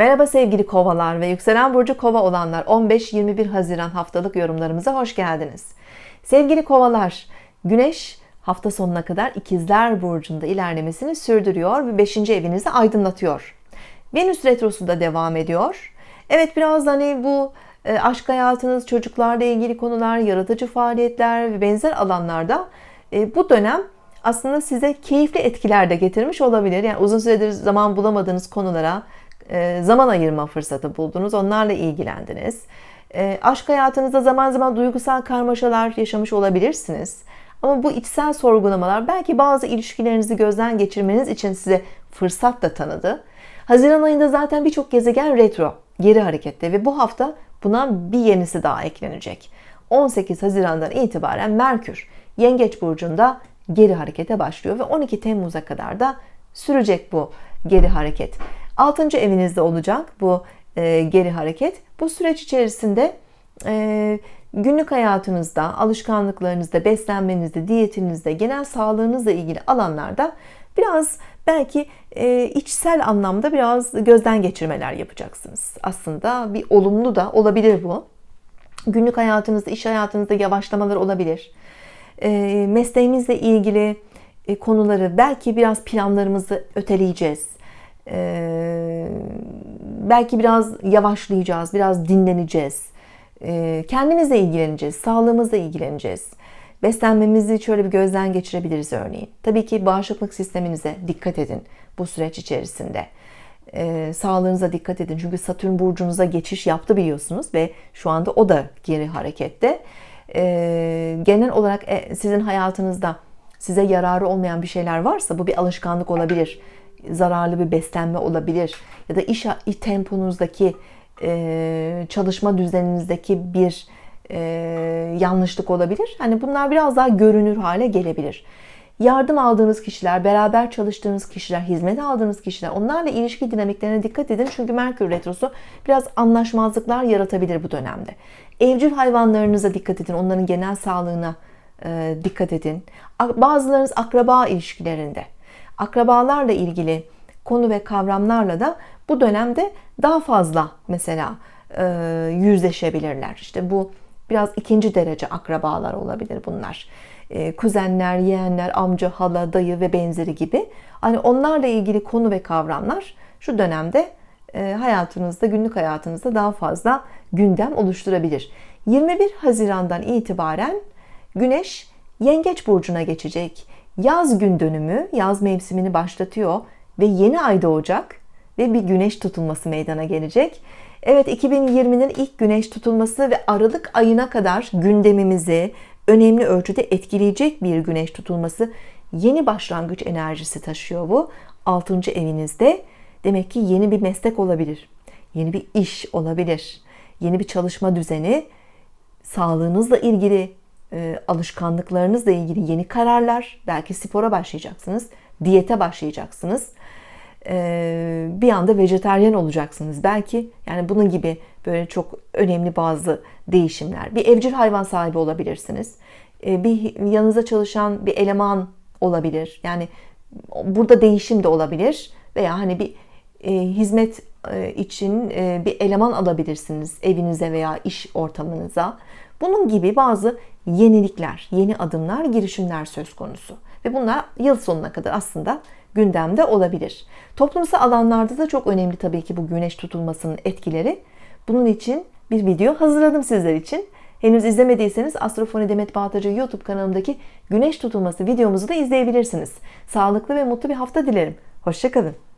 Merhaba sevgili kovalar ve yükselen burcu kova olanlar 15-21 Haziran haftalık yorumlarımıza hoş geldiniz. Sevgili kovalar, güneş hafta sonuna kadar ikizler burcunda ilerlemesini sürdürüyor ve 5. evinizi aydınlatıyor. Venüs retrosu da devam ediyor. Evet biraz hani bu e, aşk hayatınız, çocuklarla ilgili konular, yaratıcı faaliyetler ve benzer alanlarda e, bu dönem aslında size keyifli etkiler de getirmiş olabilir. Yani uzun süredir zaman bulamadığınız konulara zaman ayırma fırsatı buldunuz. Onlarla ilgilendiniz. E, aşk hayatınızda zaman zaman duygusal karmaşalar yaşamış olabilirsiniz. Ama bu içsel sorgulamalar belki bazı ilişkilerinizi gözden geçirmeniz için size fırsat da tanıdı. Haziran ayında zaten birçok gezegen retro, geri harekette ve bu hafta buna bir yenisi daha eklenecek. 18 Haziran'dan itibaren Merkür Yengeç burcunda geri harekete başlıyor ve 12 Temmuz'a kadar da sürecek bu geri hareket. 6. evinizde olacak bu e, geri hareket. Bu süreç içerisinde e, günlük hayatınızda, alışkanlıklarınızda, beslenmenizde, diyetinizde, genel sağlığınızla ilgili alanlarda biraz belki e, içsel anlamda biraz gözden geçirmeler yapacaksınız. Aslında bir olumlu da olabilir bu. Günlük hayatınızda, iş hayatınızda yavaşlamalar olabilir. E, mesleğimizle ilgili e, konuları belki biraz planlarımızı öteleyeceğiz. E, belki biraz yavaşlayacağız, biraz dinleneceğiz. E, kendimizle ilgileneceğiz, sağlığımızla ilgileneceğiz. Beslenmemizi şöyle bir gözden geçirebiliriz örneğin. Tabii ki bağışıklık sisteminize dikkat edin bu süreç içerisinde. E, sağlığınıza dikkat edin. Çünkü Satürn burcunuza geçiş yaptı biliyorsunuz ve şu anda o da geri harekette. E, genel olarak e, sizin hayatınızda size yararı olmayan bir şeyler varsa bu bir alışkanlık olabilir. Zararlı bir beslenme olabilir. Ya da iş, temponuzdaki e, çalışma düzeninizdeki bir e, yanlışlık olabilir. Hani bunlar biraz daha görünür hale gelebilir. Yardım aldığınız kişiler, beraber çalıştığınız kişiler, hizmet aldığınız kişiler, onlarla ilişki dinamiklerine dikkat edin. Çünkü Merkür Retrosu biraz anlaşmazlıklar yaratabilir bu dönemde. Evcil hayvanlarınıza dikkat edin, onların genel sağlığına e, dikkat edin. Bazılarınız akraba ilişkilerinde, akrabalarla ilgili konu ve kavramlarla da bu dönemde daha fazla mesela e, yüzleşebilirler. İşte bu biraz ikinci derece akrabalar olabilir bunlar. E, kuzenler, yeğenler, amca, hala, dayı ve benzeri gibi. Hani onlarla ilgili konu ve kavramlar şu dönemde e, hayatınızda, günlük hayatınızda daha fazla gündem oluşturabilir. 21 Haziran'dan itibaren Güneş Yengeç burcuna geçecek. Yaz gün dönümü, yaz mevsimini başlatıyor ve yeni ay doğacak ve bir güneş tutulması meydana gelecek. Evet 2020'nin ilk güneş tutulması ve Aralık ayına kadar gündemimizi önemli ölçüde etkileyecek bir güneş tutulması yeni başlangıç enerjisi taşıyor bu. 6. evinizde demek ki yeni bir meslek olabilir. Yeni bir iş olabilir. Yeni bir çalışma düzeni, sağlığınızla ilgili, e, alışkanlıklarınızla ilgili yeni kararlar, belki spora başlayacaksınız, diyete başlayacaksınız ee, bir anda vejeteryan olacaksınız. Belki yani bunun gibi böyle çok önemli bazı değişimler. Bir evcil hayvan sahibi olabilirsiniz. Ee, bir yanınıza çalışan bir eleman olabilir. Yani burada değişim de olabilir veya hani bir e, hizmet e, için e, bir eleman alabilirsiniz evinize veya iş ortamınıza. Bunun gibi bazı yenilikler, yeni adımlar, girişimler söz konusu. Ve bunlar yıl sonuna kadar aslında gündemde olabilir. Toplumsal alanlarda da çok önemli tabii ki bu güneş tutulmasının etkileri. Bunun için bir video hazırladım sizler için. Henüz izlemediyseniz Astrofoni Demet Bağtacı YouTube kanalımdaki güneş tutulması videomuzu da izleyebilirsiniz. Sağlıklı ve mutlu bir hafta dilerim. Hoşçakalın.